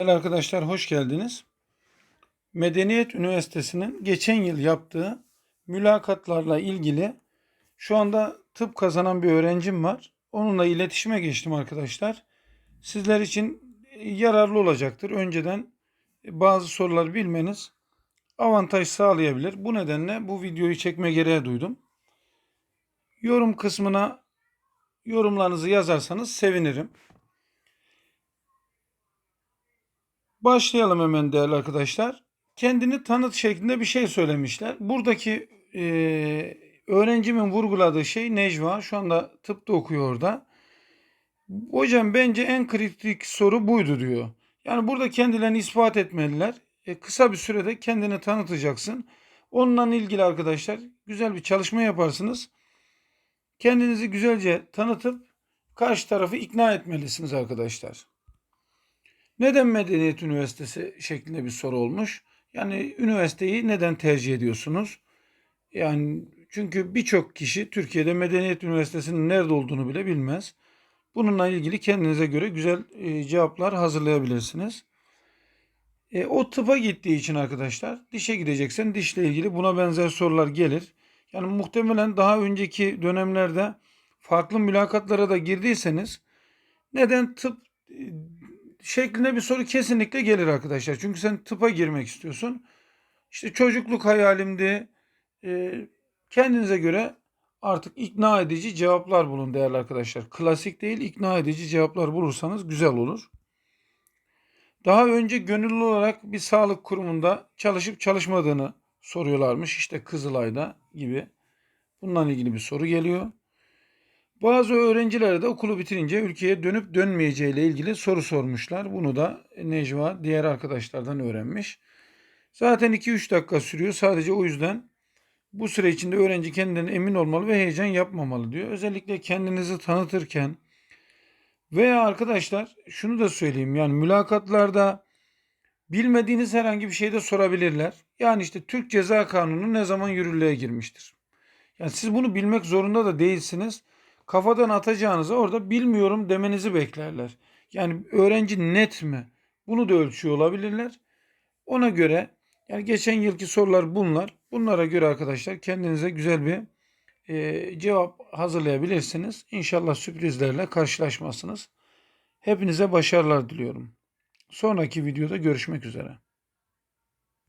Değerli arkadaşlar hoş geldiniz. Medeniyet Üniversitesi'nin geçen yıl yaptığı mülakatlarla ilgili şu anda tıp kazanan bir öğrencim var. Onunla iletişime geçtim arkadaşlar. Sizler için yararlı olacaktır. Önceden bazı soruları bilmeniz avantaj sağlayabilir. Bu nedenle bu videoyu çekme gereği duydum. Yorum kısmına yorumlarınızı yazarsanız sevinirim. Başlayalım hemen değerli arkadaşlar. Kendini tanıt şeklinde bir şey söylemişler. Buradaki e, öğrencimin vurguladığı şey Necva. Şu anda tıpta okuyor orada. Hocam bence en kritik soru buydu diyor. Yani burada kendilerini ispat etmeliler. E, kısa bir sürede kendini tanıtacaksın. Onunla ilgili arkadaşlar güzel bir çalışma yaparsınız. Kendinizi güzelce tanıtıp karşı tarafı ikna etmelisiniz arkadaşlar. Neden Medeniyet Üniversitesi şeklinde bir soru olmuş? Yani üniversiteyi neden tercih ediyorsunuz? Yani çünkü birçok kişi Türkiye'de Medeniyet Üniversitesi'nin nerede olduğunu bile bilmez. Bununla ilgili kendinize göre güzel e, cevaplar hazırlayabilirsiniz. E, o tıpa gittiği için arkadaşlar dişe gideceksen dişle ilgili buna benzer sorular gelir. Yani muhtemelen daha önceki dönemlerde farklı mülakatlara da girdiyseniz neden tıp e, şeklinde bir soru kesinlikle gelir arkadaşlar. Çünkü sen tıpa girmek istiyorsun. İşte çocukluk hayalimdi. E, kendinize göre artık ikna edici cevaplar bulun değerli arkadaşlar. Klasik değil ikna edici cevaplar bulursanız güzel olur. Daha önce gönüllü olarak bir sağlık kurumunda çalışıp çalışmadığını soruyorlarmış. İşte Kızılay'da gibi. Bununla ilgili bir soru geliyor. Bazı öğrencilere de okulu bitirince ülkeye dönüp dönmeyeceğiyle ilgili soru sormuşlar. Bunu da Necva diğer arkadaşlardan öğrenmiş. Zaten 2-3 dakika sürüyor. Sadece o yüzden bu süre içinde öğrenci kendinden emin olmalı ve heyecan yapmamalı diyor. Özellikle kendinizi tanıtırken veya arkadaşlar şunu da söyleyeyim. Yani mülakatlarda bilmediğiniz herhangi bir şeyde sorabilirler. Yani işte Türk Ceza Kanunu ne zaman yürürlüğe girmiştir? Yani siz bunu bilmek zorunda da değilsiniz kafadan atacağınızı orada bilmiyorum demenizi beklerler. Yani öğrenci net mi? Bunu da ölçüyor olabilirler. Ona göre yani geçen yılki sorular bunlar. Bunlara göre arkadaşlar kendinize güzel bir e, cevap hazırlayabilirsiniz. İnşallah sürprizlerle karşılaşmazsınız. Hepinize başarılar diliyorum. Sonraki videoda görüşmek üzere.